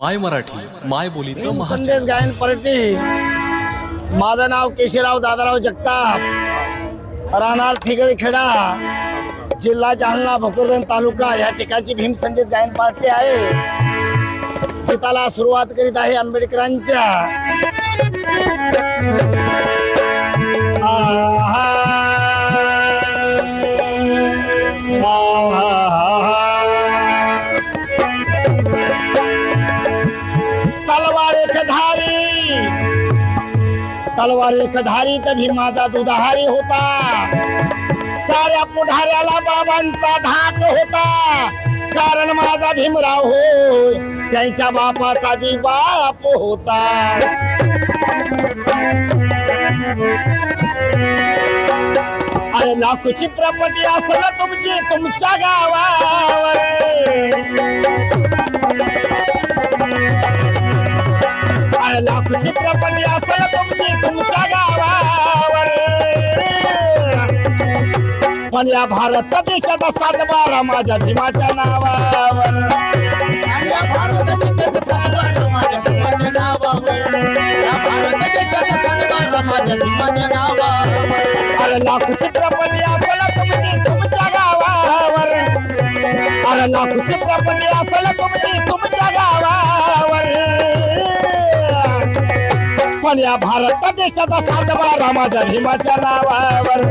माय मराठी माय बोलीचं महाचॅनल संदेश गायन पार्टी माझं नाव केशवराव दादाराव जगताप. राहणार थिगळी खेडा जिल्हा जालना भोकरदन तालुका. या ठिकाणची भीम संदेश गायन पार्टी आहे. गीताला सुरुवात करीत आहे आंबेडकरांच्या. तलवार एक धारी तर दुधारी होता? साऱ्या पुढाऱ्याला बाबांचा धाक होता. कारण माझा भीमराव हो त्यांच्या बापाचा बी बाप होता. अरे लाखोची प्रॉपर्टी असल तुमची तुमच्या गावावर. अरे लाखोची प्रॉपर्टी असेल तुमची तुमच्या गावावर. पण या भारत देशाचा सातबारा माझ्या भीमाच्या नावावर. या भारत देशाचा सन्मान माझ्या भीमाच्या नावावर. या भारत देशाचा सन्मान माझ्या भीमाच्या नावावर. अरे लाखोची प्रॉपर्टी असेल तुमची तुमच्या गावावर. अरे लाखोची प्रॉपर्टी असेल तुमची पण या भारत देशाचा सातबारा माझ्या भीमाच्या नावावर.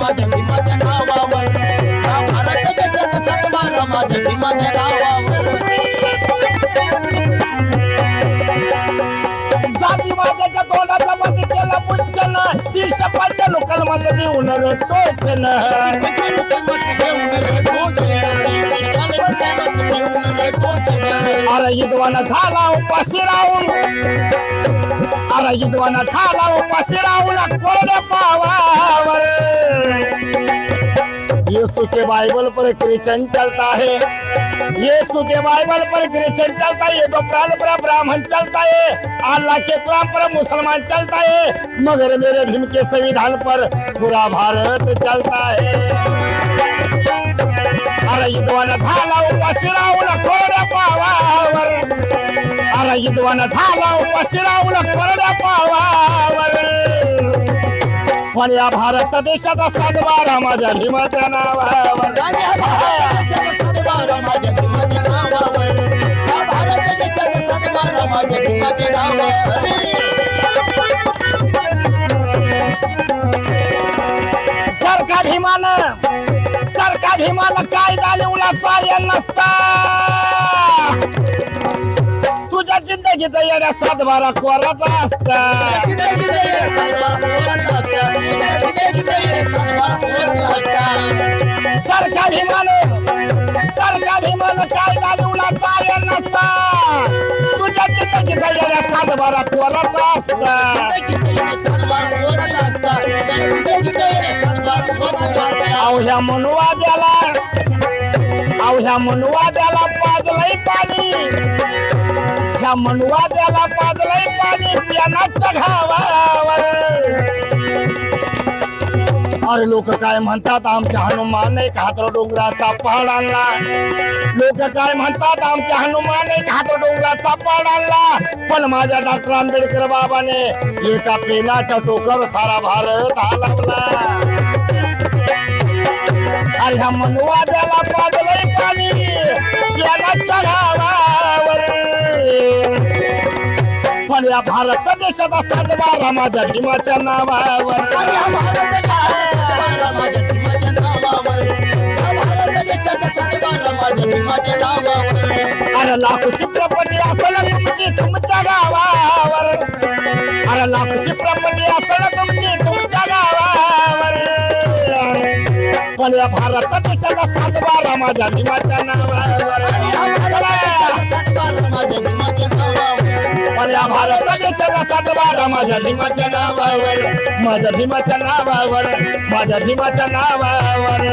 माझ्या भीमाच्या नावावर. भारत देशाचा माझ्या भीमाच्या नावावर. तोंडाचा केला पुच्छन तीनशे पंच्याण्णव कलमाचं देऊन टोचन अरे विद्वान झाला उपाशी अरे विद्वान झाला उपाशी राहून कोरड्या पावावर यीशु के बाइबल पर क्रिश्चन चलता है। यीशु के बाइबल पर क्रिश्चन चलता है, ये तो प्राण पर ब्राह्मण चलता है, अल्लाह के कुरान पर मुसलमान चलता है, मगर मेरे भीम के संविधान पर पूरा भारत चलता है। अरे विद्वान झाला उपाशी राहून कोरड्या पावावर. अरे विद्वान झाला उपाशी राहून कोरड्या पावावर. पण या भारत देशाचा सन्मान माझ्या भीमाच्या नावावर. जर का भीमान सरकार का भीमान कायदा लिवला चार्य नसता. तुझ्या जिंदगीचा येण्या सातबारा कोराचा असता. जर का भीमान जर भीमान कायदा लिवला चार्य नसता. तुझ्या जिंदगीचा येण्या सातबारा कोराचा असता. अवघ्या मनुवाद्याला अवघ्या मनुवाद्याला पाजलंय पाणी. ह्या मनुवाद्याला पाजलंय पाणी पियानाच्या घावावर. अरे लोक काय म्हणतात आमच्या हनुमान एक हातर डोंगराचा पहाड आणला. लोक काय म्हणतात आमच्या हनुमान एक हातर डोंगराचा पहाड आणला. पण माझ्या डॉक्टर आंबेडकर बाबाने एका पेलाच्या टोकर सारा भारत हलवला अरे ह्या मनुवाद्याला पाजलंय पाणी. घावावर पण या भारत देशाचा सातबारा माझ्या भीमाच्या नावावर. अरे लाखोची प्रॉपर्टी असेल तुमची तुमच्या गावावर. अरे लाखोची प्रॉपर्टी असेल तुमची पण या भारत देशाचा सातबारा माझ्या भीमाच्या नावावर. पण या भारत देशाचा सातबारा माझ्या भीमाच्या नावावर. माझ्या भीमाच्या नावावर माझ्या भीमाच्या नावावर.